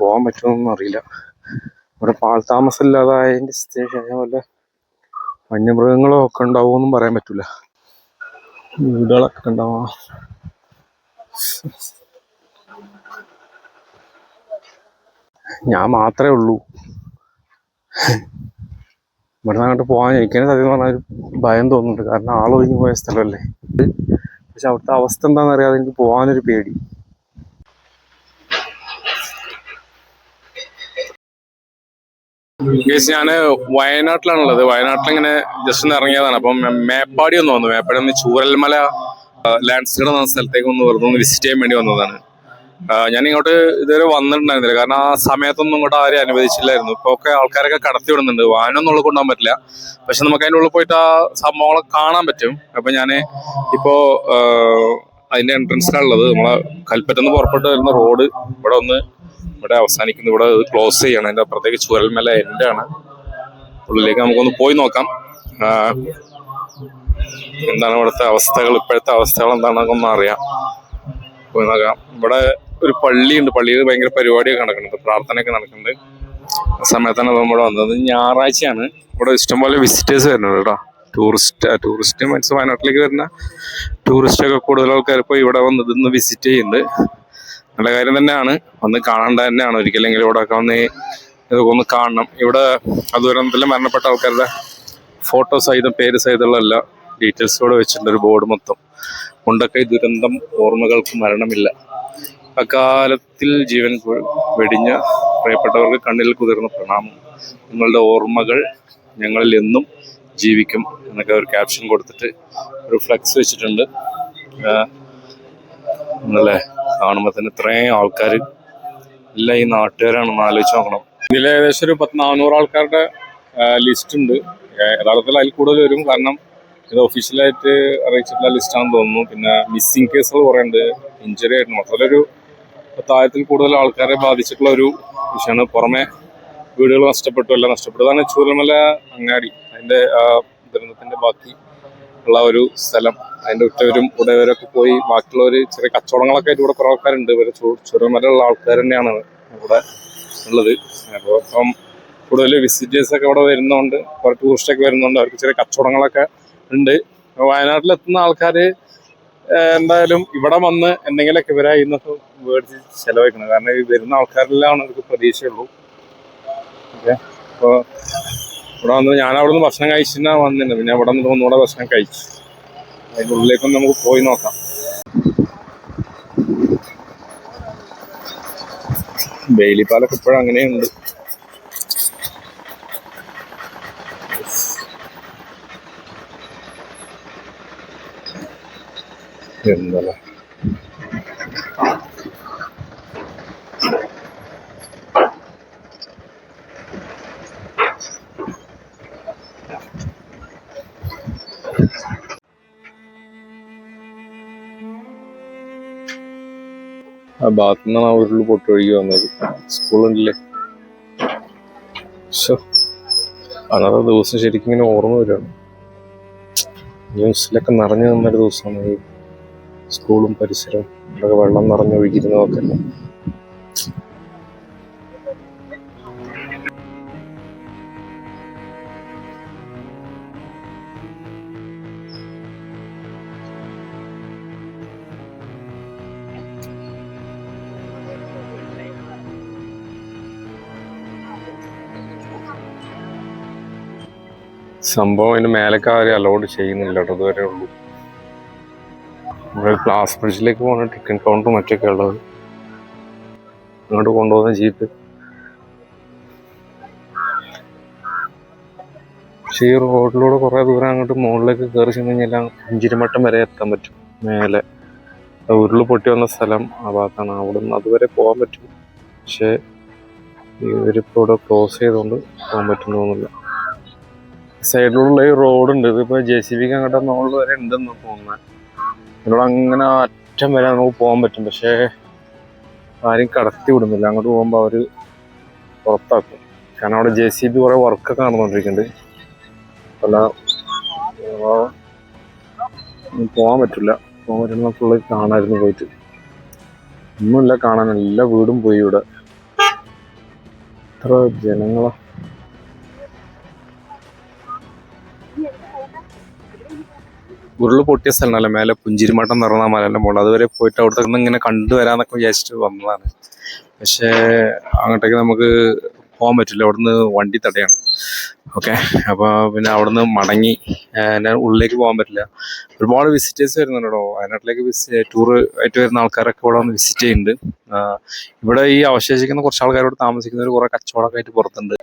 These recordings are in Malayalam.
പോകാൻ പറ്റുമെന്നൊന്നും അറിയില്ല. ഇവിടെ പാൽ താമസം ഇല്ലാതായതിന്റെ സിറ്റുവേഷൻ വല്ല വന്യമൃഗങ്ങളോ ഒക്കെ ഉണ്ടാവുമെന്നും പറയാൻ പറ്റില്ല വീടുകളൊക്കെ ഉണ്ടാവാം. ഞാൻ മാത്രമേ ഉള്ളൂ. ഇവിടെ അങ്ങോട്ട് പോകാൻ എനിക്ക് സത്യം പറഞ്ഞാൽ ഒരു ഭയം തോന്നുന്നുണ്ട്. കാരണം ആളൊഴിഞ്ഞു പോയ സ്ഥലമല്ലേ. പക്ഷെ അവിടുത്തെ അവസ്ഥ എന്താണെന്ന് അറിയാതെ എനിക്ക് പോകാനൊരു പേടി. ഗേസ് ഞാൻ വയനാട്ടിലാണുള്ളത്. വയനാട്ടിൽ ഇങ്ങനെ ജസ്റ്റ് ഒന്ന് ഇറങ്ങിയതാണ്. അപ്പം മേപ്പാടി ഒന്ന് വന്നു. മേപ്പാടി ഒന്ന് ചൂരൽമല ലാൻഡ്സ്കേഡ് എന്ന സ്ഥലത്തേക്ക് ഒന്ന് വെറുതെ ഒന്ന് വിസിറ്റ് ചെയ്യാൻ വേണ്ടി വന്നതാണ്. ഞാൻ ഇങ്ങോട്ട് ഇതുവരെ വന്നിട്ടുണ്ടായിരുന്നില്ല. കാരണം ആ സമയത്തൊന്നും ഇങ്ങോട്ട് ആരെയും അനുവദിച്ചില്ലായിരുന്നു. ഇപ്പൊ ഒക്കെ ആൾക്കാരൊക്കെ കടത്തി വിടുന്നുണ്ട്. വാഹനമൊന്നും ഉള്ളിൽ കൊണ്ടുപോകാൻ പറ്റില്ല. പക്ഷെ നമുക്ക് അതിന്റെ ഉള്ളിൽ പോയിട്ട് ആ സംഭവങ്ങളൊക്കെ കാണാൻ പറ്റും. അപ്പൊ ഞാൻ ഇപ്പോ ആ, അതിന്റെ എൻട്രൻസിലാണുള്ളത് നമ്മളെ കൽപ്പറ്റന്ന് പുറപ്പെട്ട് വരുന്ന റോഡ് ഇവിടെ ഒന്ന് ഇവിടെ അവസാനിക്കുന്നു. ഇവിടെ ക്ലോസ് ചെയ്യണം. അതിന്റെ അപ്പുറത്തേക്ക് ചുരൽമല എന്റെ ആണ്. ഉള്ളിലേക്ക് നമുക്കൊന്ന് പോയി നോക്കാം. എന്താണ് ഇവിടുത്തെ അവസ്ഥകൾ? ഇപ്പോഴത്തെ അവസ്ഥകൾ എന്താണെന്നൊക്കെ അറിയാം. പോയി നോക്കാം. ഇവിടെ ഒരു പള്ളിയുണ്ട്. പള്ളിയിൽ ഭയങ്കര പരിപാടിയൊക്കെ നടക്കുന്നുണ്ട്. പ്രാർത്ഥനയൊക്കെ നടക്കുന്നുണ്ട്. സമയത്താണ് നമ്മൾ വന്നത്. ഞായറാഴ്ചയാണ്. ഇവിടെ ഇഷ്ടംപോലെ വിസിറ്റേഴ്സ് വരുന്നുണ്ട് കേട്ടോ. ടൂറിസ്റ്റ് ടൂറിസ്റ്റ് മീൻസ് വയനാട്ടിലേക്ക് വരുന്ന ടൂറിസ്റ്റൊക്കെ കൂടുതൽ ആൾക്കാർ ഇപ്പോൾ ഇവിടെ വന്നത് ഇന്ന് വിസിറ്റ് ചെയ്യുന്നുണ്ട്. നല്ല കാര്യം തന്നെയാണ്. വന്ന് കാണേണ്ട തന്നെയാണ്. ഒരിക്കലെങ്കിലും ഇവിടെ ഒക്കെ വന്ന് ഇതൊക്കെ ഒന്ന് കാണണം. ഇവിടെ ദുരന്തത്തിൽ മരണപ്പെട്ട ആൾക്കാരുടെ ഫോട്ടോ സഹിതം പേര് സഹിതമുള്ള എല്ലാ ഡീറ്റെയിൽസ് കൂടെ വെച്ചിട്ടുണ്ട് ഒരു ബോർഡ് മൊത്തം. മുണ്ടക്കൈ ദുരന്തം ഓർമ്മകൾക്ക് മരണമില്ല. അക്കാലത്തിൽ ജീവൻ വെടിഞ്ഞ പ്രിയപ്പെട്ടവർക്ക് കണ്ണിൽ കുതിർന്ന പ്രണാമം. നിങ്ങളുടെ ഓർമ്മകൾ ഞങ്ങളിൽ എന്നും ജീവിക്കും എന്നൊക്കെ ഒരു ക്യാപ്ഷൻ കൊടുത്തിട്ട് ഒരു ഫ്ലെക്സ് വെച്ചിട്ടുണ്ട്. എന്നല്ലേ കാണുമ്പോൾ തന്നെ ഇത്രയും ആൾക്കാർ എല്ലാം ഈ നാട്ടുകാരാണെന്ന് ആലോചിച്ച് നോക്കണം. ഇതിൽ ഏകദേശം ഒരു പത്ത് നാനൂറ് ആൾക്കാരുടെ ലിസ്റ്റ് ഉണ്ട്. യഥാർത്ഥത്തിൽ അതിൽ കൂടുതൽ വരും. കാരണം ഇത് ഒഫീഷ്യലായിട്ട് അറിയിച്ചിട്ടുള്ള ലിസ്റ്റാണെന്ന് തോന്നുന്നു. പിന്നെ മിസ്സിംഗ് കേസുകൾ കുറേ ഉണ്ട്. ഇഞ്ചുറി ആയിട്ട് മൊത്തത്തിലൊരു പത്തായിരത്തിൽ കൂടുതൽ ആൾക്കാരെ ബാധിച്ചിട്ടുള്ള ഒരു വിഷയമാണ്. പുറമെ വീടുകൾ നഷ്ടപ്പെട്ടു എല്ലാം നഷ്ടപ്പെട്ടു. അതാണ് ചൂരൽമല അങ്ങാടി. അതിന്റെ ദുരന്തത്തിന്റെ ബാക്കി ഉള്ള ഒരു സ്ഥലം. അതിന്റെ ഉറ്റവരും ഉടവരൊക്കെ പോയി ബാക്കിയുള്ളവർ ചെറിയ കച്ചവടങ്ങളൊക്കെ ആയിട്ട് ഇവിടെ കുറേ ആൾക്കാരുണ്ട്. ഇവർ ചു- ചുരമലയുള്ള ആൾക്കാർ തന്നെയാണ് ഇവിടെ ഉള്ളത്. അപ്പോൾ ഇപ്പം കൂടുതൽ വിസിറ്റേഴ്സൊക്കെ ഇവിടെ വരുന്നുണ്ട് കുറെ ടൂറിസ്റ്റൊക്കെ വരുന്നുണ്ട് അവർക്ക് ചെറിയ കച്ചവടങ്ങളൊക്കെ ഉണ്ട്. വയനാട്ടിലെത്തുന്ന ആൾക്കാർ എന്തായാലും ഇവിടെ വന്ന് എന്തെങ്കിലുമൊക്കെ ഇവരായി ഇന്നൊക്കെ മേടിച്ച് ചെലവഴിക്കണം. കാരണം ഈ വരുന്ന ആൾക്കാരെല്ലാം അവർക്ക് പ്രതീക്ഷയുള്ളൂ. ഓക്കെ. അപ്പോൾ ഇവിടെ വന്ന് ഞാൻ അവിടെ നിന്ന് ഭക്ഷണം കഴിച്ചിട്ടാണ് വന്നിട്ടുണ്ട് പിന്നെ ഇവിടെ നിന്ന് ഒന്നുകൂടെ ഭക്ഷണം കഴിച്ചു. അതിന്റെ ഉള്ളിലേക്കൊന്ന് നമുക്ക് പോയി നോക്കാം. ബെയിലിപ്പാലൊക്കെ ഇപ്പോഴും അങ്ങനെയുണ്ട്. എന്തല്ലേ ഭാഗത്തു നിന്നാണ് ആ ഉരുൾ പൊട്ടൊഴുകി വന്നത്. സ്കൂളുണ്ടല്ലേ അന്നത്തെ ദിവസം ശരിക്കും ഇങ്ങനെ ഓർമ്മ വരികയാണ് ന്യൂസിലൊക്കെ നിറഞ്ഞു നിന്നൊരു ദിവസമാണ് ഈ സ്കൂളും പരിസരവും. ഇവിടെ വെള്ളം നിറഞ്ഞൊഴുകിയിരുന്നതൊക്കെ. സംഭവം അതിന്റെ മേലൊക്കെ അവർ അലോഡ് ചെയ്യുന്നില്ല ഇതുവരെ ഉള്ളൂ. ഇവിടെ ഗ്ലാസ് ബ്രിഡ്ജിലേക്ക് പോകുന്ന ടിക്കറ്റ് കൗണ്ടർ മറ്റൊക്കെ ഉള്ളത്. അങ്ങോട്ട് കൊണ്ടുപോകുന്ന ജീപ്പ് പക്ഷേ ഈ റോഡിലൂടെ കുറേ ദൂരം അങ്ങോട്ട് മുകളിലേക്ക് കയറി ചെന്ന് കഴിഞ്ഞാൽ അഞ്ചിരിമട്ടം വരെ എത്താൻ പറ്റും. മേലെ. ഉരുൾ പൊട്ടി വന്ന സ്ഥലം ആ ഭാഗത്താണ്. അവിടെ നിന്ന് അതുവരെ പോകാൻ പറ്റും. പക്ഷേ ഇവരിപ്പോൾ ഇവിടെ ക്ലോസ് ചെയ്തുകൊണ്ട് പോകാൻ പറ്റുന്നു സൈഡിലുള്ള ഈ റോഡ് ഉണ്ട് ഇതിപ്പോ ജെ സി ബിക്ക് അങ്ങോട്ട് മുകളിൽ വരെ ഉണ്ടെന്ന് തോന്നുന്നത് ഇതിലൂടെ അങ്ങനെ അറ്റം വരെ നമുക്ക് പോകാൻ പറ്റും. പക്ഷേ ആരും കടത്തി വിടുന്നില്ല. അങ്ങോട്ട് പോകുമ്പോൾ അവർ പുറത്താക്കും. കാരണം അവിടെ ജെ സി ബി കുറെ വർക്കൊക്കെ നടന്നുകൊണ്ടിരിക്കുന്നുണ്ട് പല പോകാൻ പറ്റില്ല. പോകാൻ പറ്റുന്ന ഫുള്ള് കാണായിരുന്നു പോയിട്ട്. ഒന്നുമില്ല കാണാൻ. എല്ലാ വീടും പോയി ഇവിടെ. എത്ര ജനങ്ങളാ. ഉരുൾ പൊട്ടിയ സ്ഥലമല്ല? മേലെ പുഞ്ചിരിമട്ടം എന്ന് പറഞ്ഞ മുകളിൽ. അതുവരെ പോയിട്ട് അവിടുത്തെ നിന്ന് ഇങ്ങനെ കണ്ടുവരാന്നൊക്കെ വിചാരിച്ചിട്ട് വന്നതാണ്. പക്ഷേ അങ്ങോട്ടേക്ക് നമുക്ക് പോകാൻ പറ്റില്ല. അവിടുന്ന് വണ്ടി തടയാണ്. ഓക്കെ. അപ്പോൾ പിന്നെ അവിടുന്ന് മടങ്ങി ഞാൻ ഉള്ളിലേക്ക് പോകാൻ പറ്റില്ല. ഒരുപാട് വിസിറ്റേഴ്സ് വരുന്നുണ്ട്? വയനാട്ടിലേക്ക് വിസി ടൂർ ആയിട്ട് വരുന്ന ആൾക്കാരൊക്കെ ഇവിടെ വന്ന് വിസിറ്റ് ചെയ്യുന്നുണ്ട്. ഇവിടെ ഈ അവശേഷിക്കുന്ന കുറച്ച് ആൾക്കാരോട് താമസിക്കുന്നവർ കുറെ കച്ചവടമൊക്കെ ആയിട്ട് പുറത്തുണ്ട്.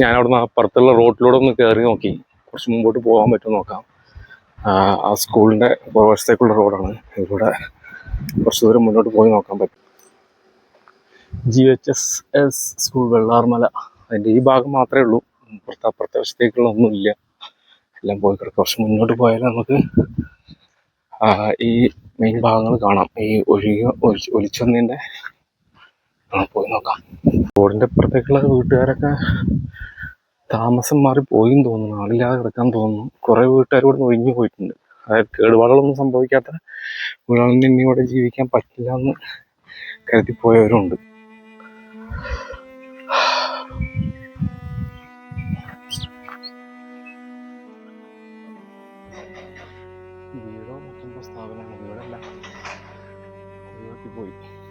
ഞാൻ അവിടുന്ന് അപ്പുറത്തുള്ള റോഡിലൂടെ ഒന്ന് കയറി നോക്കി. കുറച്ച് മുമ്പോട്ട് പോകാൻ പറ്റുമോ നോക്കാം. ആ, സ്കൂളിന്റെ പുറവശത്തേക്കുള്ള റോഡാണ്. ഇവിടെ കുറച്ച് ദൂരം മുന്നോട്ട് പോയി നോക്കാൻ പറ്റും. G H S S school Vellarmala. അതിന്റെ ഈ ഭാഗം മാത്രമേ ഉള്ളൂ. പുറത്ത് അപ്പുറത്തെ വശത്തേക്കുള്ള എല്ലാം പോയി കിടക്കും. കുറച്ച് മുന്നോട്ട് പോയാൽ നമുക്ക് ഈ മെയിൻ ഭാഗങ്ങൾ കാണാം. ഈ ഒഴുകിയ ഒലിച്ച് ഒലിച്ചൊന്നിന്റെ പോയി നോക്കാം. റോഡിന്റെ അപ്പുറത്തേക്കുള്ള വീട്ടുകാരൊക്കെ താമസം മാറി പോയി തോന്നുന്നു. ആളില്ലാതെ കിടക്കാൻ തോന്നുന്നു. കുറേ വീട്ടുകാർ ഇവിടെ ഒഴിഞ്ഞു പോയിട്ടുണ്ട്. അതായത് കേടുപാടുകളൊന്നും സംഭവിക്കാത്ത വീടുകളിൽ ഇനി ഇവിടെ ജീവിക്കാൻ പറ്റില്ല എന്ന് കരുതി പോയവരുണ്ട്. വീടോ മറ്റെന്തോ സ്ഥാപനമാണ്. വീടല്ല ഒഴിവാക്കി പോയി.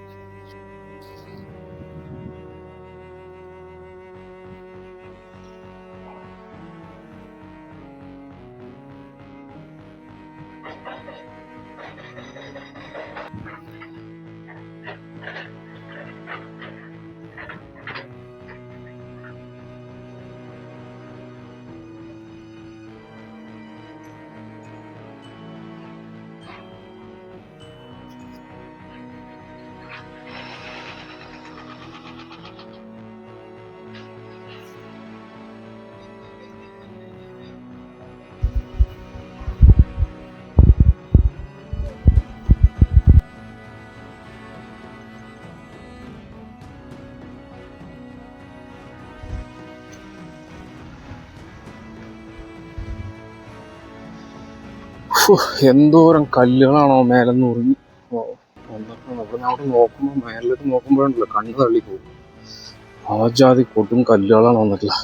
എന്തോരം കല്ലുകളാണോ മേലെ നിന്ന് ഉറങ്ങി നമ്മൾ അവിടെ നോക്കുമ്പോൾ മേലേക്ക് നോക്കുമ്പോഴുണ്ടല്ലോ കണ്ണ് തള്ളി പോകും. ആ ജാതി കൊടും കല്ലുകളാണ് വന്നിട്ടില്ല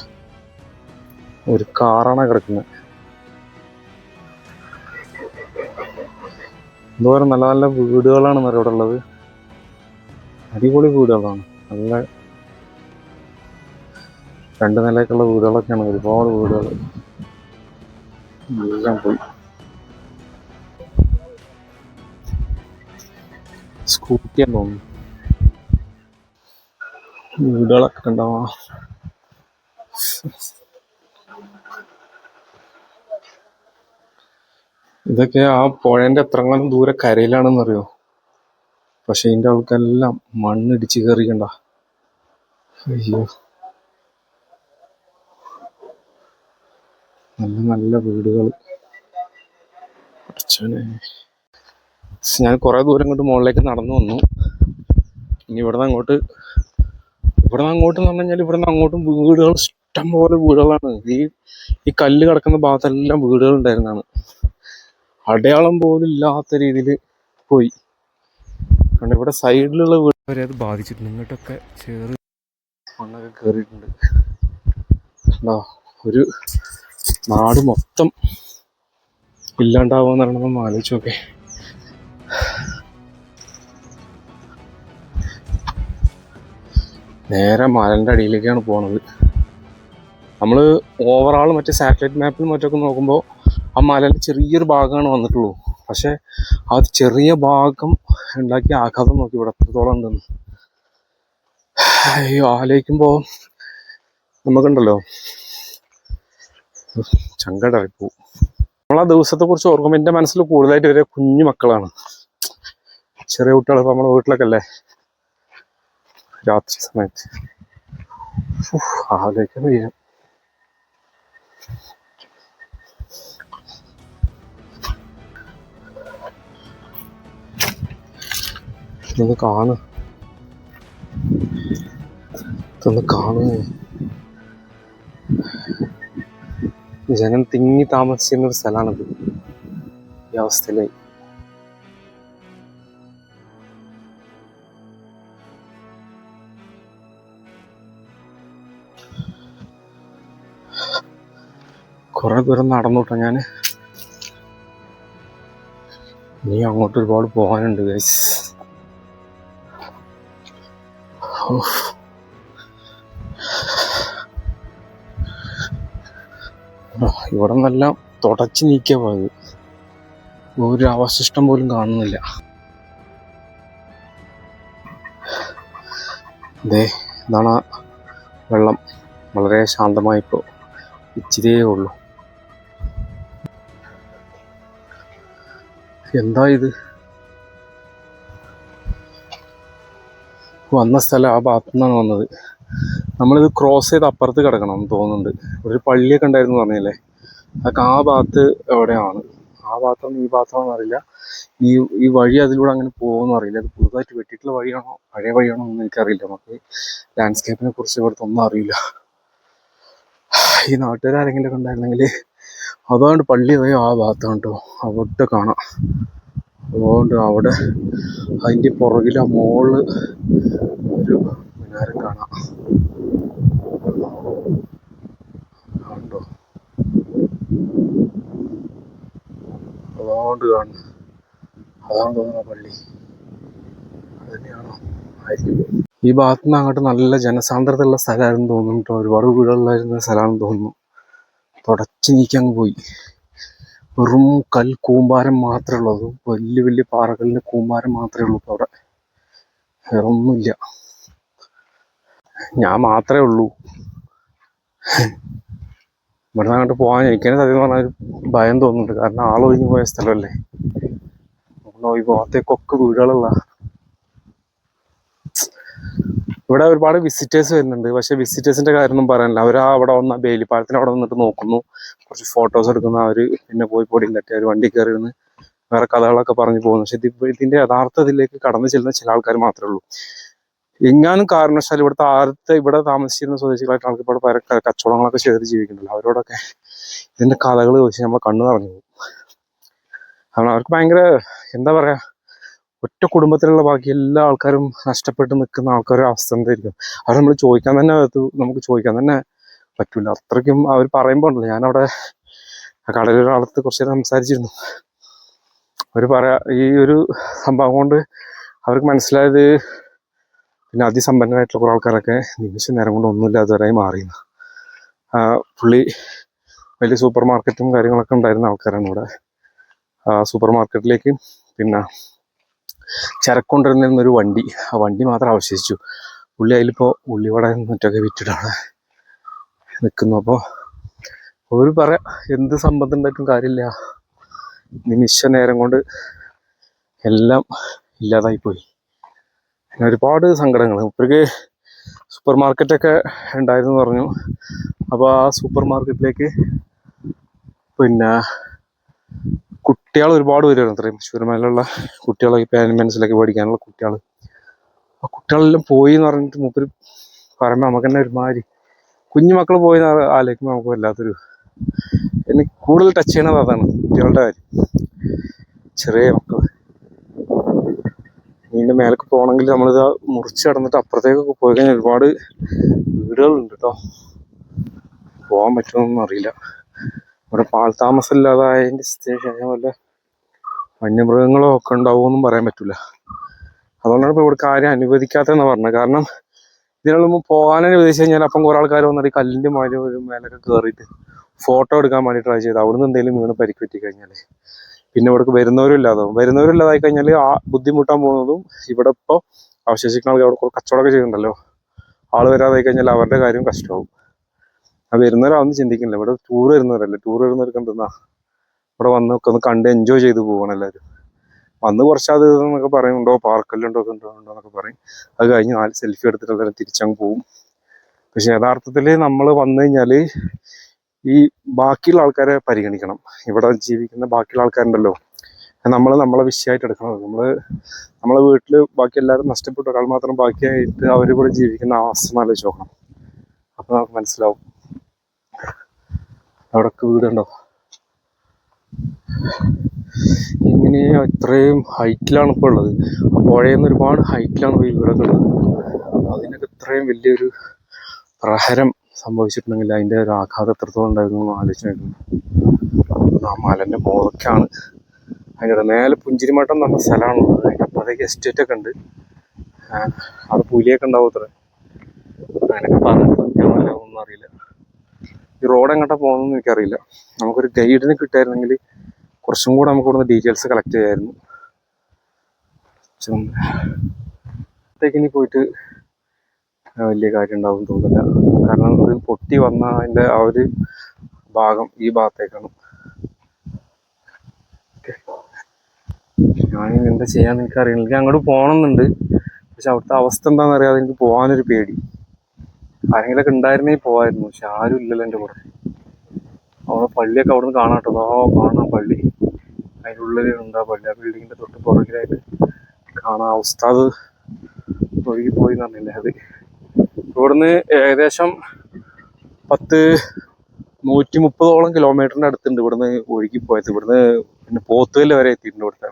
ഒരു കാറാണ് കിടക്കുന്നത് എന്തോരം നല്ല നല്ല വീടുകളാണ് ഇവിടെ ഉള്ളത്. അടിപൊളി വീടുകളാണ്. നല്ല രണ്ട് നിലയൊക്കെയുള്ള വീടുകളൊക്കെയാണ് ഒരുപാട് വീടുകൾ പോയി. സ്കൂട്ടിയാന്ന് തോന്നുന്നു വീടുകളൊക്കെ ഉണ്ടാവാ ഇതൊക്കെ ആ പുഴേന്റെ എത്രങ്ങാനും ദൂരെ കരയിലാണെന്നറിയോ? പക്ഷെ ഇതിന്റെ ആൾക്കെല്ലാം മണ്ണിടിച്ച് കയറിക്കണ്ട അയ്യോ. നല്ല നല്ല വീടുകൾ അച്ഛനെ. ഞാൻ കുറേ ദൂരം ഇങ്ങോട്ട് മുകളിലേക്ക് നടന്നു വന്നു. ഇനി ഇവിടുന്ന് അങ്ങോട്ട് ഇവിടുന്ന് അങ്ങോട്ട് എന്ന് പറഞ്ഞു കഴിഞ്ഞാൽ ഇവിടുന്ന് അങ്ങോട്ടും വീടുകൾ ഇഷ്ടം പോലെ വീടുകളാണ്. ഈ ഈ കല്ല് കിടക്കുന്ന ഭാഗത്തെല്ലാം വീടുകൾ ഉണ്ടായിരുന്നതാണ്. അടയാളം പോലും ഇല്ലാത്ത രീതിയിൽ പോയി. കാരണം ഇവിടെ സൈഡിലുള്ള വീട് വരെ അത് ബാധിച്ചിട്ടുണ്ട്. ഇങ്ങോട്ടൊക്കെ ചേറ് മണ്ണൊക്കെ കയറിയിട്ടുണ്ട് എന്താ ഒരു നാട് മൊത്തം ഇല്ലാണ്ടാവുമെന്നാണ് നമ്മൾ ആലോചിച്ചു നോക്കേ. നേരെ മലന്റെ അടിയിലേക്കാണ് പോണത്. നമ്മൾ ഓവറാൾ മറ്റേ സാറ്റലൈറ്റ് മാപ്പിൽ മറ്റൊക്കെ നോക്കുമ്പോൾ ആ മലന്റെ ചെറിയൊരു ഭാഗമാണ് വന്നിട്ടുള്ളൂ. പക്ഷേ ആ ചെറിയ ഭാഗം ഉണ്ടാക്കിയ ആഘാതം നോക്കി ഇവിടെ എത്രത്തോളം ഉണ്ടെന്ന്. അയ്യോ ആലോചിക്കുമ്പോൾ നമുക്കുണ്ടല്ലോ. ചങ്കടറിപ്പോ. നമ്മൾ ആ ദിവസത്തെ കുറിച്ച് ഓർക്കുമ്പോൾ എന്റെ മനസ്സിൽ കൂടുതലായിട്ട് വരെ കുഞ്ഞു മക്കളാണ്. ചെറിയ കുട്ടികൾ ഇപ്പൊ നമ്മുടെ വീട്ടിലൊക്കെ അല്ലേ രാത്രി സമയത്ത്. ആലോചിക്കാൻ വയ്യ. ഇതൊന്ന് കാണ്. ഇതൊന്ന് കാണു. ജനം തിങ്ങി താമസിക്കുന്ന ഒരു സ്ഥലമാണിത്. ഈ അവസ്ഥയിലായി. ഒരുപാട് ദൂരം നടന്നു ഞാൻ ഇനി അങ്ങോട്ട് ഒരുപാട് പോകാനുണ്ട് ഗൈസ് ഇവിടെ നിന്നെല്ലാം തുടച്ച് നീക്കിയ പോയത്. ഒരു അവശിഷ്ടം പോലും കാണുന്നില്ല. ദേ ഇതാണ് വെള്ളം. വളരെ ശാന്തമായിപ്പോ ഇച്ചിരിയേ ഉള്ളൂ. എന്താ ഇത്? വന്ന സ്ഥലം ആ ഭാഗത്തു നിന്നാണ് വന്നത്. നമ്മളിത് ക്രോസ് ചെയ്ത് അപ്പുറത്ത് കിടക്കണം എന്ന് തോന്നുന്നുണ്ട്. ഒരു പള്ളിയൊക്കെ ഉണ്ടായിരുന്നു പറഞ്ഞില്ലേ? അതൊക്കെ ആ ഭാഗത്ത് എവിടെയാണ്? ആ ഭാഗത്താണ് ഈ ഭാഗത്താണെന്ന് അറിയില്ല ഈ ഈ വഴി അതിലൂടെ അങ്ങനെ പോകുമെന്ന് അറിയില്ല. അത് പുതുതായിട്ട് വെട്ടിയിട്ടുള്ള വഴിയാണോ പഴയ വഴിയാണോ എന്ന് എനിക്കറിയില്ല. നമുക്ക് ലാൻഡ്സ്കേപ്പിനെ കുറിച്ച് ഇവിടുത്തെ ഒന്നും അറിയില്ല. ഈ നാട്ടുകാരെങ്കിലും ഒക്കെ ഉണ്ടായിരുന്നെങ്കിൽ അതുകൊണ്ട് പള്ളി പോയി ആ ഭാഗത്താണ് കേട്ടോ അവിടെ കാണാം. അതുകൊണ്ട് അവിടെ അതിന്റെ പുറകിൽ ആ മോൾ ഒരു മിനാരം കാണാം. കണ്ടോ? അതുകൊണ്ട് കാണുന്നു അതാണ് തോന്നുന്ന പള്ളി. അത് തന്നെയാണോ? ആയിരിക്കും. ഈ ഭാഗത്തുനിന്ന് അങ്ങോട്ട് നല്ല ജനസാന്ദ്രതയുള്ള സ്ഥലമായിരുന്നു തോന്നുന്നു കേട്ടോ. ഒരുപാട് വീടുകളിലായിരുന്ന സ്ഥലമാണെന്ന് തോന്നുന്നു. തുടച്ച് നീക്കങ്ങ് പോയി. വെറും കൽ കൂമ്പാരം മാത്രമേ ഉള്ളൂ. അതും വലിയ വലിയ പാറകളിന്റെ കൂമ്പാരം മാത്രമേ ഉള്ളൂ ഇപ്പൊ അവിടെ. വേറെ ഒന്നുമില്ല ഞാൻ മാത്രമേ ഉള്ളൂ. ഇവിടെ അങ്ങോട്ട് പോകാൻ എനിക്ക് സത്യം പറഞ്ഞാൽ ഒരു ഭയം തോന്നുന്നുണ്ട്. കാരണം ആളൊഴിഞ്ഞു പോയ സ്ഥലമല്ലേ? നമ്മൾ ഈ ഭാഗത്തേക്കൊക്കെ വീടുകളുള്ള ഇവിടെ ഒരുപാട് വിസിറ്റേഴ്സ് വരുന്നുണ്ട്. പക്ഷെ വിസിറ്റേഴ്സിന്റെ കാര്യമൊന്നും പറയാനില്ല. അവർ അവിടെ വന്ന ബേലിപ്പാലത്തിന് അവിടെ വന്നിട്ട് നോക്കുന്നു. കുറച്ച് ഫോട്ടോസ് എടുക്കുന്ന. അവർ പിന്നെ പോയി പൊടിയും തട്ടി അവർ വണ്ടി കയറി ഇരുന്ന് വേറെ കഥകളൊക്കെ പറഞ്ഞു പോകുന്നു. പക്ഷെ ഇതിന്റെ യഥാർത്ഥത്തിലേക്ക് കടന്നു ചെല്ലുന്ന ചില ആൾക്കാർ മാത്രമേ ഉള്ളൂ. എങ്ങാനും കാരണവശാൽ ഇവിടുത്തെ ആദ്യത്തെ ഇവിടെ താമസിച്ചിരുന്ന സ്വദേശികളായിട്ട് ആൾക്ക് ഇവിടെ പല കച്ചവടങ്ങളൊക്കെ ചെയ്ത് ജീവിക്കുന്നുണ്ടല്ലോ അവരോടൊക്കെ ഇതിന്റെ കഥകൾ ചോദിച്ച് നമ്മളെ കണ്ണു നിറഞ്ഞു പോകും. അവർക്ക് ഭയങ്കര എന്താ പറയാ ഒറ്റ കുടുംബത്തിലുള്ള ബാക്കി എല്ലാ ആൾക്കാരും നഷ്ടപ്പെട്ട് നിൽക്കുന്ന ആൾക്കാരുടെ അവസ്ഥ എന്തായിരിക്കും? അവർ നമ്മൾ ചോദിക്കാൻ തന്നെ അത് നമുക്ക് ചോദിക്കാൻ തന്നെ പറ്റൂല. അത്രയ്ക്കും അവർ പറയുമ്പോൾ ഉണ്ടല്ലോ ഞാനവിടെ കടലൊരാളത്ത് കുറച്ച് നേരം സംസാരിച്ചിരുന്നു. അവർ പറയാ ഈ ഒരു സംഭവം കൊണ്ട് അവർക്ക് മനസ്സിലായത് പിന്നെ അതിസമ്പന്നരായിട്ടുള്ള കുറേ ആൾക്കാരൊക്കെ നിമിഷ നേരം കൊണ്ട് ഒന്നുമില്ലാത്തവരായി മാറിയെന്ന്. പുള്ളി വലിയ സൂപ്പർ മാർക്കറ്റും കാര്യങ്ങളൊക്കെ ഉണ്ടായിരുന്ന ആൾക്കാരാണ് ഇവിടെ. സൂപ്പർ മാർക്കറ്റിലേക്ക് പിന്നെ ചരക്ക് കൊണ്ടുവരുന്ന ഒരു വണ്ടി. ആ വണ്ടി മാത്രം അവശേഷിച്ചു. പുള്ളി അതിലിപ്പോൾ ഉള്ളിവട മറ്റൊക്കെ വിറ്റിട്ടാണ് നിൽക്കുന്നു അപ്പോൾ ഒരു പറയാം എന്ത് സമ്പത്ത് ഉണ്ടായിട്ടും കാര്യമില്ല. നിമിഷ നേരം കൊണ്ട് എല്ലാം ഇല്ലാതായി പോയി പിന്നെ ഒരുപാട് സങ്കടങ്ങൾ ഇപ്പോഴേക്ക് സൂപ്പർ മാർക്കറ്റൊക്കെ ഉണ്ടായിരുന്നു പറഞ്ഞു. അപ്പോൾ ആ സൂപ്പർ മാർക്കറ്റിലേക്ക് പിന്നെ കുട്ടികൾ ഒരുപാട് വരുമായിരുന്നു അത്രയും ശൂരമേലുള്ള കുട്ടികളെ ഈ മേടിക്കാനുള്ള കുട്ടികൾ. ആ കുട്ടികളെല്ലാം പോയി എന്ന് പറഞ്ഞിട്ട് മൂപ്പര് പറയുമ്പോൾ നമുക്ക് തന്നെ ഒരുമാതിരി കുഞ്ഞു മക്കൾ പോയി എന്ന് ആലോചിക്കുമ്പോൾ നമുക്ക് വല്ലാത്തൊരു എനിക്ക് കൂടുതൽ ടച്ച് ചെയ്യണത് അതാണ് കുട്ടികളുടെ കാര്യം. ചെറിയ മക്കൾ ഇതിന്റെ മേലേക്ക് പോകണമെങ്കിൽ നമ്മളിത് മുറിച്ച് കടന്നിട്ട് അപ്പുറത്തേക്കൊക്കെ പോയി കഴിഞ്ഞാൽ ഒരുപാട് വീടുകളുണ്ട് കേട്ടോ പോകാൻ പറ്റുമെന്നൊന്നും അറിയില്ല. ഇവിടെ പാൽ താമസം ഇല്ലാതായതിന്റെ ശേഷം വല്ല വന്യമൃഗങ്ങളോ ഒക്കെ ഉണ്ടാവുമെന്നും പറയാൻ പറ്റില്ല അതുകൊണ്ടാണ് ഇപ്പോൾ ഇവിടെ കാര്യം അനുവദിക്കാത്തതെന്ന് പറഞ്ഞത്. കാരണം ഇതിനുള്ള പോകാൻ അനുവദിച്ചു കഴിഞ്ഞാൽ അപ്പം കുറേ ആൾക്കാർ വന്നിട്ട് കല്ലിന്റെ ഒരു മേലൊക്കെ കയറിയിട്ട് ഫോട്ടോ എടുക്കാൻ വേണ്ടി ട്രൈ ചെയ്ത് അവിടുന്ന് എന്തെങ്കിലും വീണ് പരിക്ക് പറ്റി കഴിഞ്ഞാൽ പിന്നെ ഇവിടേക്ക് വരുന്നവരും ഇല്ലാതാവും. വരുന്നവരും ഇല്ലാതായി കഴിഞ്ഞാൽ ആ ബുദ്ധിമുട്ടാൻ പോകുന്നതും ഇവിടെ ഇപ്പോൾ അവശേഷിക്കുന്ന ആൾക്കാർ അവിടെ കച്ചവടമൊക്കെ ചെയ്യുന്നുണ്ടല്ലോ. ആൾ വരാതായി കഴിഞ്ഞാൽ അവരുടെ കാര്യം കഷ്ടമാവും. ആ വരുന്നവരാണെന്ന് ചിന്തിക്കുന്നില്ല. ഇവിടെ ടൂർ വരുന്നവരല്ലേ? ടൂർ വരുന്നവർക്ക് എന്തെന്നാ? ഇവിടെ വന്ന് ഒക്കെ ഒന്ന് കണ്ട് എൻജോയ് ചെയ്ത് പോവാണ് എല്ലാവരും. വന്ന് കുറച്ച് അത് എന്നൊക്കെ പറയുന്നുണ്ടോ? പാർക്കെല്ലാം ഉണ്ടോ? ഉണ്ടോ? എന്നൊക്കെ പറയും. അത് കഴിഞ്ഞ് നാല് സെൽഫി എടുത്തിട്ട് എല്ലാവരും തിരിച്ചങ്ങ് പോവും. പക്ഷെ യഥാർത്ഥത്തിൽ നമ്മൾ വന്നു കഴിഞ്ഞാൽ ഈ ബാക്കിയുള്ള ആൾക്കാരെ പരിഗണിക്കണം. ഇവിടെ ജീവിക്കുന്ന ബാക്കിയുള്ള ആൾക്കാരുണ്ടല്ലോ. നമ്മൾ നമ്മളെ വിഷയമായിട്ട് എടുക്കണം. നമ്മൾ നമ്മളെ വീട്ടിൽ ബാക്കി എല്ലാവരും നഷ്ടപ്പെട്ട ഒരാൾ മാത്രം ബാക്കിയായിട്ട് അവർ കൂടെ ജീവിക്കുന്ന അവസ്ഥ നല്ല നോക്കണം അപ്പോൾ നമുക്ക് മനസ്സിലാവും. അവിടെയൊക്കെ വീടുണ്ടോ? ഇങ്ങനെ ഇത്രയും ഹൈറ്റിലാണ് ഇപ്പോൾ ഉള്ളത്? ആ പുഴയിൽ നിന്ന് ഒരുപാട് ഹൈറ്റിലാണ് ഈ വീടൊക്കെ ഉള്ളത്. അതിനൊക്കെ ഇത്രയും വലിയൊരു പ്രഹരം സംഭവിച്ചിട്ടുണ്ടെങ്കിൽ അതിന്റെ ഒരു ആഘാതം എത്രത്തോളം ഉണ്ടായിരുന്നു എന്ന് ആലോചിച്ചിട്ടുണ്ട് ആ മലന്റെ മുകളൊക്കെയാണ് അതിന്റെ മേലെ പുഞ്ചിരിമട്ടം എന്ന് പറഞ്ഞ സ്ഥലമാണുള്ളത് അതിന്റെ അപ്പുറത്തേക്ക് എസ്റ്റേറ്റ് ഒക്കെ ഉണ്ട്. അവിടെ പുലിയൊക്കെ ഉണ്ടാവും അത്ര. അങ്ങനെയൊക്കെ പറഞ്ഞു സത്യമാണല്ലോ ഒന്നും അറിയില്ല. ഈ റോഡ് എങ്ങോട്ടാ പോകുന്നതെന്ന് എനിക്കറിയില്ല. നമുക്കൊരു ഗൈഡിന് കിട്ടായിരുന്നെങ്കിൽ കുറച്ചും കൂടെ നമുക്ക് ഇവിടുന്ന് ഡീറ്റെയിൽസ് കളക്ട് ചെയ്യായിരുന്നു. ഇനി പോയിട്ട് വലിയ കാര്യം ഉണ്ടാവും തോന്നില്ല കാരണം ഇത് പൊട്ടി വന്ന അതിന്റെ ആ ഒരു ഭാഗം ഈ ഭാഗത്തേക്കാണ്. ഞാൻ എന്താ ചെയ്യാന്ന് എനിക്ക് അറിയില്ല എനിക്ക് അങ്ങോട്ട് പോകണമെന്നുണ്ട്. പക്ഷെ അവിടുത്തെ അവസ്ഥ എന്താണെന്ന് അറിയാതെ എനിക്ക് പോകാനൊരു പേടി. ആരെങ്കിലൊക്കെ ഉണ്ടായിരുന്നേ പോവായിരുന്നു പക്ഷെ ആരും ഇല്ലല്ലോ എന്റെ കൂടെ. അവിടെ പള്ളിയൊക്കെ അവിടെ നിന്ന് കാണാട്ടോ ഓ കാണാം പള്ളി. അതിന്റെ ഉള്ളിൽ ഉണ്ട് പള്ളി? ആ ബിൽഡിങ്ങിന്റെ തൊട്ട് പുറകിലായിട്ട് കാണാം. അത് ഒഴുകി പോയി എന്ന് പറഞ്ഞില്ലേ അത്. ഇവിടുന്ന് ഏകദേശം പത്ത് നൂറ്റി മുപ്പതോളം കിലോമീറ്ററിന്റെ അടുത്തുണ്ട് ഇവിടുന്ന് ഒഴുകി പോയത്. ഇവിടുന്ന് പിന്നെ പോത്തുകല്ല് വരെ എത്തിയിട്ടുണ്ട് ഇവിടുത്തെ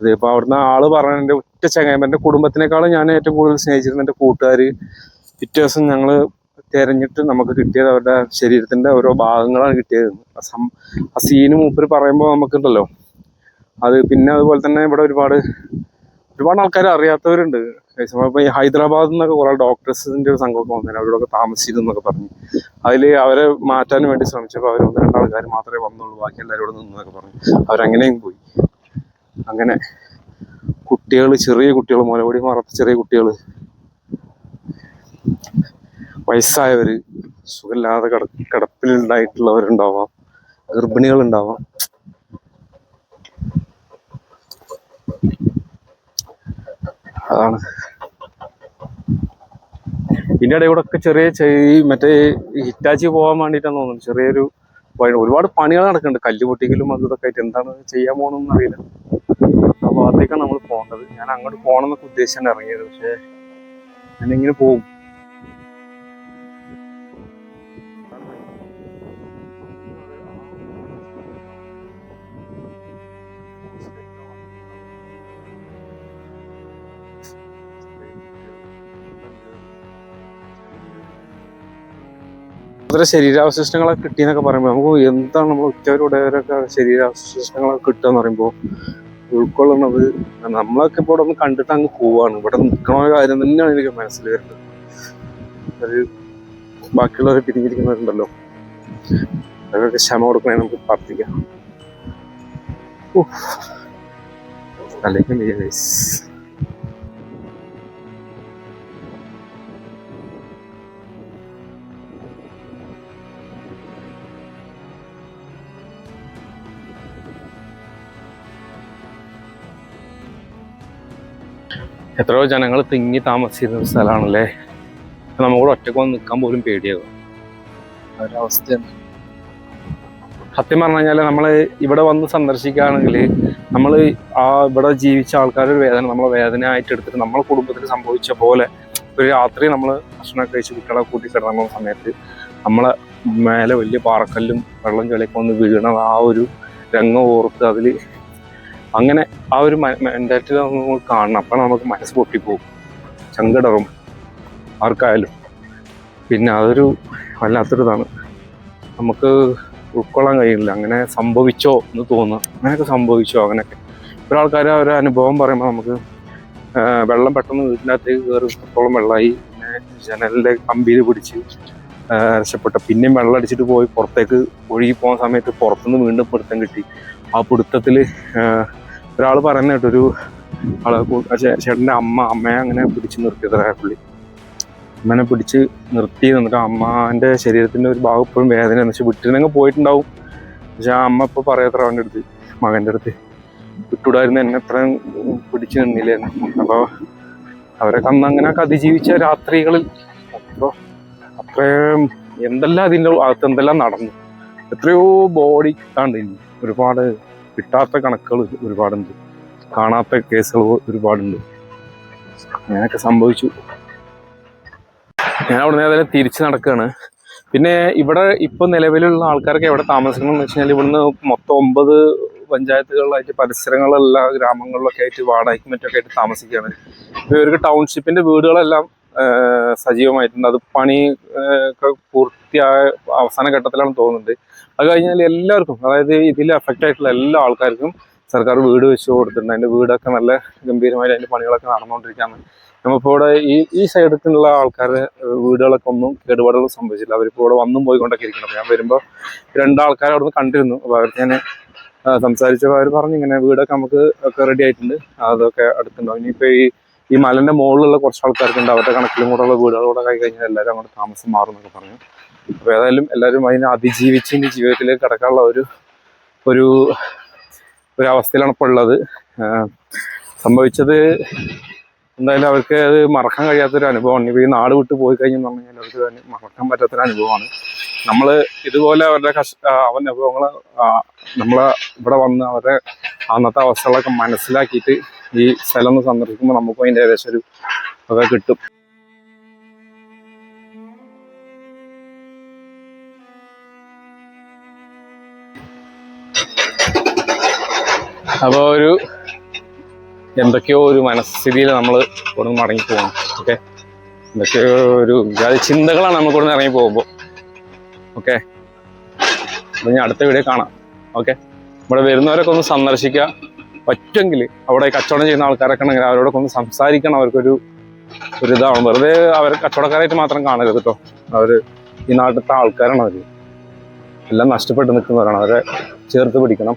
ഇത് ഇപ്പോൾ അവിടുന്ന് ആൾ പറഞ്ഞ എന്റെ ഒറ്റ ചങ്ങായ്മ എന്റെ കുടുംബത്തിനേക്കാളും ഞാൻ ഏറ്റവും കൂടുതൽ സ്നേഹിച്ചിരുന്ന എന്റെ കൂട്ടുകാർ പിറ്റേ ദിവസം ഞങ്ങൾ തിരഞ്ഞിട്ട് നമുക്ക് കിട്ടിയത് അവരുടെ ശരീരത്തിന്റെ ഓരോ ഭാഗങ്ങളാണ് കിട്ടിയത്. ആ സീന് മൂപ്പർ പറയുമ്പോൾ നമുക്കുണ്ടല്ലോ. അത് പിന്നെ അതുപോലെ തന്നെ ഇവിടെ ഒരുപാട് ഒരുപാട് ആൾക്കാർ അറിയാത്തവരുണ്ട്. ഇപ്പൊ ഈ ഹൈദരാബാദിൽ നിന്നൊക്കെ കുറെ ഡോക്ടേഴ്സിന്റെ ഒരു സംഘമൊക്കെ വന്നേനെ അവരോടൊക്കെ താമസിച്ചിരുന്നു എന്നൊക്കെ പറഞ്ഞു. അതിൽ അവരെ മാറ്റാൻ വേണ്ടി ശ്രമിച്ചപ്പോൾ അവർ ഒന്ന് രണ്ടാൾക്കാർ മാത്രമേ വന്നുള്ളൂ. ബാക്കി എല്ലാവരും ഇവിടെ നിന്നൊക്കെ പറഞ്ഞു. അവരങ്ങനെയും പോയി. അങ്ങനെ കുട്ടികൾ ചെറിയ കുട്ടികൾ മുലപൊടി മറത്ത ചെറിയ കുട്ടികൾ വയസ്സായവര് സുഖമില്ലാതെ കട കിടപ്പിലുണ്ടായിട്ടുള്ളവരുണ്ടാവാം. ഗർഭിണികൾ ഉണ്ടാവാം അതാണ്. ഇതിന്റെ ഇടയിൽ കൂടെ ഒക്കെ ചെറിയ ഈ മറ്റേ ഹിറ്റാച്ചി പോകാൻ വേണ്ടിയിട്ടാണ് തോന്നുന്നത് ചെറിയൊരു വഴി ഒരുപാട് പണികൾ നടക്കുന്നുണ്ട്. കല്ല് പൊട്ടിക്കലും അതും ഇതൊക്കെ ആയിട്ട് എന്താണ് ചെയ്യാൻ പോകണമെന്ന് അറിയില്ല. ആ ഭാഗത്തേക്കാണ് നമ്മൾ പോകേണ്ടത്. ഞാൻ അങ്ങോട്ട് പോകണം എന്നൊക്കെ ഉദ്ദേശിച്ചാണ് ഇറങ്ങിയത്. പക്ഷേ ഞാനിങ്ങനെ പോകും. ഇത്ര ശരീരാവശിഷ്ടങ്ങളൊക്കെ കിട്ടിയെന്നൊക്കെ പറയുമ്പോൾ നമുക്ക് എന്താണ് നമ്മൾ ഉറ്റവരുടേവരൊക്കെ ശരീരാവശിഷ്ടങ്ങളൊക്കെ കിട്ടുക എന്ന് പറയുമ്പോൾ ഉൾക്കൊള്ളുന്നത് നമ്മളൊക്കെ ഇപ്പോൾ ഒന്ന് കണ്ടിട്ട് അങ്ങ് പോവാണ്. ഇവിടെ നിൽക്കണ കാര്യം തന്നെയാണ് എനിക്ക് മനസ്സിൽ വരുന്നത്. ഒരു ബാക്കിയുള്ളവർ പിരിഞ്ഞിരിക്കുന്നവരുണ്ടല്ലോ. അതൊക്കെ ക്ഷമ കൊടുക്കണേ നമുക്ക് പ്രാർത്ഥിക്കാം. അല്ലെങ്കിൽ എത്രയോ ജനങ്ങൾ തിങ്ങി താമസിച്ചിരുന്ന സ്ഥലമാണല്ലേ? നമ്മളോട് ഒറ്റയ്ക്ക് വന്ന് നിൽക്കാൻ പോലും പേടിയാകും ആ ഒരു അവസ്ഥയാണ് സത്യം പറഞ്ഞു കഴിഞ്ഞാൽ നമ്മൾ ഇവിടെ വന്ന് സന്ദർശിക്കുകയാണെങ്കിൽ നമ്മൾ ആ ഇവിടെ ജീവിച്ച ആൾക്കാരുടെ വേദന നമ്മളെ വേദന ആയിട്ട് എടുത്തിട്ട് നമ്മളെ കുടുംബത്തിൽ സംഭവിച്ച പോലെ ഒരു രാത്രി നമ്മൾ ഭക്ഷണം കഴിച്ച് കുട്ടികളെ കൂട്ടി കിടന്ന സമയത്ത് നമ്മളെ മേലെ വലിയ പാറക്കല്ലും വെള്ളം ചെളിയൊക്കെ വന്ന് വീണത് ആ ഒരു രംഗം ഓർത്ത് അതിൽ അങ്ങനെ ആ ഒരു മെന്റാലിറ്റി നമ്മൾ കാണണം. അപ്പം നമുക്ക് മനസ്സ് പൊട്ടിപ്പോകും സങ്കടവും ആർക്കായാലും. പിന്നെ അതൊരു വല്ലാത്തൊരിതാണ്. നമുക്ക് ഉൾക്കൊള്ളാൻ കഴിയില്ല. അങ്ങനെ സംഭവിച്ചോ എന്ന് തോന്നുക. അങ്ങനെയൊക്കെ സംഭവിച്ചോ അങ്ങനെയൊക്കെ. ഒരു ആൾക്കാർ ഒരു അനുഭവം പറയുമ്പോൾ നമുക്ക് വെള്ളം പെട്ടെന്ന് വീട്ടിന്റെ അകത്തേക്ക് കയറി ഇത്രത്തോളം വെള്ളമായി പിന്നെ ജനലിന്റെ കമ്പിയിൽ പിടിച്ച് രക്ഷപ്പെട്ട. പിന്നെയും വെള്ളം അടിച്ചിട്ട് പോയി പുറത്തേക്ക് ഒഴുകി പോകുന്ന സമയത്ത് പുറത്തുനിന്ന് വീണ്ടും പിടുത്തം കിട്ടി. ആ പിടുത്തത്തിൽ ഒരാൾ പറയുന്ന കേട്ടൊരു ആളെ ചേട്ടന്റെ അമ്മ അമ്മയെ അങ്ങനെ പിടിച്ച് നിർത്തിയതായ പുള്ളി അമ്മനെ പിടിച്ച് നിർത്തി എന്നിട്ട് അമ്മാന്റെ ശരീരത്തിന്റെ ഒരു ഭാഗം ഇപ്പോഴും വേദന എന്ന് വെച്ചാൽ വിട്ടിരുന്നെങ്കിൽ പോയിട്ടുണ്ടാവും. പക്ഷെ ആ അമ്മ ഇപ്പോൾ പറയത്ര അവന്റെ അടുത്ത് മകന്റെ അടുത്ത്. വിട്ടുവിടായിരുന്നു എന്നെ അത്രയും പിടിച്ചു നിന്നില്ലായിരുന്നു അപ്പോൾ അവരെ അന്ന് അങ്ങനെ അതിജീവിച്ച രാത്രികളിൽ അപ്പോൾ അത്രയും എന്തെല്ലാം അതിന്റെ അകത്ത് എന്തെല്ലാം നടന്നു. എത്രയോ ബോഡി കിട്ടാണ്ട് ഒരുപാട് കിട്ടാത്ത കണക്കുകൾ ഒരുപാടുണ്ട്. കാണാത്ത കേസുകൾ ഒരുപാടുണ്ട്. അങ്ങനെയൊക്കെ സംഭവിച്ചു. ഞാൻ അവിടെ നിന്ന് തിരിച്ച് നടക്കുകയാണ് പിന്നെ ഇവിടെ ഇപ്പൊ നിലവിലുള്ള ആൾക്കാരൊക്കെ എവിടെ താമസിക്കണം എന്ന് വെച്ച് കഴിഞ്ഞാൽ ഇവിടുന്ന് മൊത്തം ഒമ്പത് പഞ്ചായത്തുകളിലായിട്ട് പരിസരങ്ങളെല്ലാം ഗ്രാമങ്ങളിലൊക്കെ ആയിട്ട് വാടകയ്ക്കും മറ്റൊക്കെ ആയിട്ട് താമസിക്കുകയാണ്. ഇവർക്ക് ടൗൺഷിപ്പിന്റെ വീടുകളെല്ലാം സജീവമായിട്ടുണ്ട്. അത് പണി പൂർത്തിയായ അവസാന ഘട്ടത്തിലാണ് തോന്നുന്നുണ്ട്. അത് കഴിഞ്ഞാൽ എല്ലാവർക്കും അതായത് ഇതിൽ അഫക്റ്റ് ആയിട്ടുള്ള എല്ലാ ആൾക്കാർക്കും സർക്കാർ വീട് വെച്ച് കൊടുത്തിട്ടുണ്ട്. അതിന്റെ വീടൊക്കെ നല്ല ഗംഭീരമായിട്ട് അതിന്റെ പണികളൊക്കെ നടന്നുകൊണ്ടിരിക്കുകയാണ്. നമ്മളിപ്പോൾ ഇവിടെ ഈ ഈ സൈഡിലുള്ള ആൾക്കാരുടെ വീടുകളൊക്കെ ഒന്നും കേടുപാടുകൾ സംഭവിച്ചില്ല. അവരിപ്പോൾ ഇവിടെ വന്നും പോയിക്കൊണ്ടൊക്കെ ഇരിക്കണം അപ്പോൾ ഞാൻ വരുമ്പോൾ രണ്ടാൾക്കാരെ അവിടെ നിന്ന് കണ്ടിരുന്നു. അപ്പോൾ അവർക്ക് ഞാൻ സംസാരിച്ചപ്പോൾ അവർ പറഞ്ഞു ഇങ്ങനെ വീടൊക്കെ നമുക്ക് ഒക്കെ റെഡി ആയിട്ടുണ്ട്. അതൊക്കെ അടുത്തുണ്ടാവും. ഇനിയിപ്പോൾ ഈ ഈ മലന്റെ മുകളിലുള്ള കുറച്ച് ആൾക്കാർക്കുണ്ട് അവരുടെ കണക്കിലും കൂടെ ഉള്ള വീടുകളൂടെ കൈ കഴിഞ്ഞാൽ എല്ലാവരും അങ്ങോട്ട് താമസം മാറും എന്നൊക്കെ പറഞ്ഞു. അപ്പോൾ ഏതായാലും എല്ലാവരും അതിനെ അതിജീവിച്ച് ഇനി ജീവിതത്തിലേക്ക് കടക്കാനുള്ള ഒരു ഒരു ഒരു അവസ്ഥയിലാണ് ഇപ്പോൾ ഉള്ളത്. സംഭവിച്ചത് എന്തായാലും അവർക്ക് അത് മറക്കാൻ കഴിയാത്തൊരു അനുഭവമാണ്. ഇപ്പോൾ ഈ നാട് വിട്ട് പോയി കഴിഞ്ഞെന്ന് പറഞ്ഞു കഴിഞ്ഞാൽ അവർക്ക് മറക്കാൻ പറ്റാത്തൊരു അനുഭവമാണ്. നമ്മൾ ഇതുപോലെ അവരുടെ കഷ അവരുടെ അനുഭവങ്ങൾ നമ്മൾ ഇവിടെ വന്ന് അവരുടെ അന്നത്തെ അവസ്ഥകളൊക്കെ മനസ്സിലാക്കിയിട്ട് ഈ സ്ഥലം ഒന്ന് സന്ദർശിക്കുമ്പോൾ നമുക്കും അതിന്റെ ഏകദേശം ഒരു ഒക്കെ കിട്ടും. അപ്പോൾ ഒരു എന്തൊക്കെയോ ഒരു മനസ്ഥിതിയിൽ നമ്മൾ ഇവിടെ മടങ്ങി പോകണം ഓക്കെ? എന്തൊക്കെയോ ഒരു ചിന്തകളാണ് നമുക്ക് ഇവിടെ ഇറങ്ങി പോകുമ്പോൾ ഓക്കെ? അപ്പം ഞാൻ അടുത്ത വീഡിയോ കാണാം. ഓക്കെ? ഇവിടെ വരുന്നവരൊക്കെ ഒന്ന് സന്ദർശിക്കുക. പറ്റുമെങ്കിൽ അവിടെ കച്ചവടം ചെയ്യുന്ന ആൾക്കാരൊക്കെ ഉണ്ടെങ്കിൽ അവരോടൊക്കെ ഒന്ന് സംസാരിക്കണം. അവർക്കൊരു ഒരു ഇതാണ് വെറുതെ അവർ കച്ചവടക്കാരായിട്ട് മാത്രം കാണരുത് കേട്ടോ. അവർ ഈ നാട്ടിലത്തെ ആൾക്കാരാണ് അവർ എല്ലാം നഷ്ടപ്പെട്ട് നിൽക്കുന്നവരാണ്. അവരെ ചേർത്ത് പിടിക്കണം.